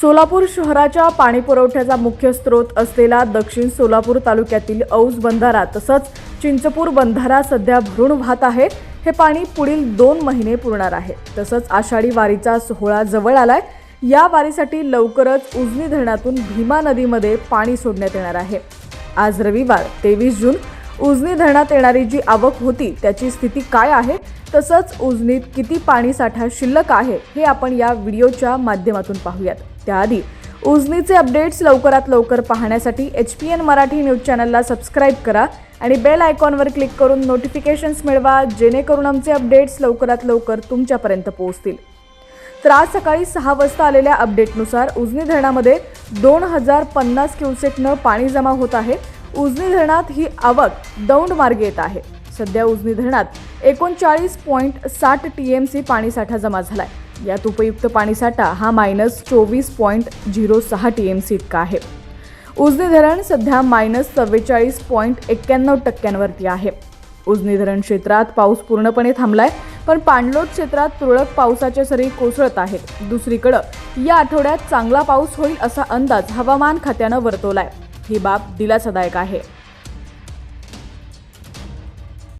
सोलापूर शहराच्या पाणी पुरवठ्याचा मुख्य स्रोत असलेला दक्षिण सोलापूर तालुक्यातील औज बंधारा तसंच चिंचपूर बंधारा सध्या भरून वाहत आहे. हे पाणी पुढील दोन महिने पुरणार आहे. तसंच आषाढी वारीचा सोहळा जवळ आलाय. या वारीसाठी लवकरच उजनी धरणातून भीमा नदीमध्ये पाणी सोडण्यात येणार आहे. आज रविवार तेवीस जून. उजनी धरणात येणारी जी आवक होती त्याची स्थिती काय आहे? तसंच उजनीत किती पाणी साठा शिल्लक आहे हे आपण या व्हिडिओच्या माध्यमातून पाहूयात. त्याआधी उजनीचे अपडेट्स लवकरात लवकर पाहण्यासाठी H P N Marathi news चॅनलला सबस्क्राईब करा आणि बेल आयकॉनवर क्लिक करून नोटिफिकेशन्स मिळवा जेणेकरून आमचे अपडेट्स लवकरात लवकर तुमच्यापर्यंत पोहोचतील. तर आज सकाळी सहा वाजता आलेल्या अपडेटनुसार उजनी धरणामध्ये दोन हजार पन्नास क्युसेकनं पाणी जमा होत आहे. उजनी धरणात ही आवक दौंड मार्गे येत आहे. सध्या उजनी धरणात एकोणचाळीस पॉईंट साठ टी एम सी पाणीसाठा जमा झाला आहे यात उपयुक्त पाणीसाठा हा मायनस चोवीस पॉईंट झिरो सहा टी एम सी इतका आहे. उजनी धरण सध्या मायनस चव्वेचाळीस पॉईंट एक्क्याण्णव टक्क्यांवरती आहे. उजनी धरण क्षेत्रात पाऊस पूर्णपणे थांबलाय पण पाणलोट क्षेत्रात तुरळक पावसाच्या सरी कोसळत आहेत. दुसरीकडं या आठवड्यात चांगला पाऊस होईल असा अंदाज हवामान खात्यानं वर्तवलाय. ही बाब दिलासादायक आहे.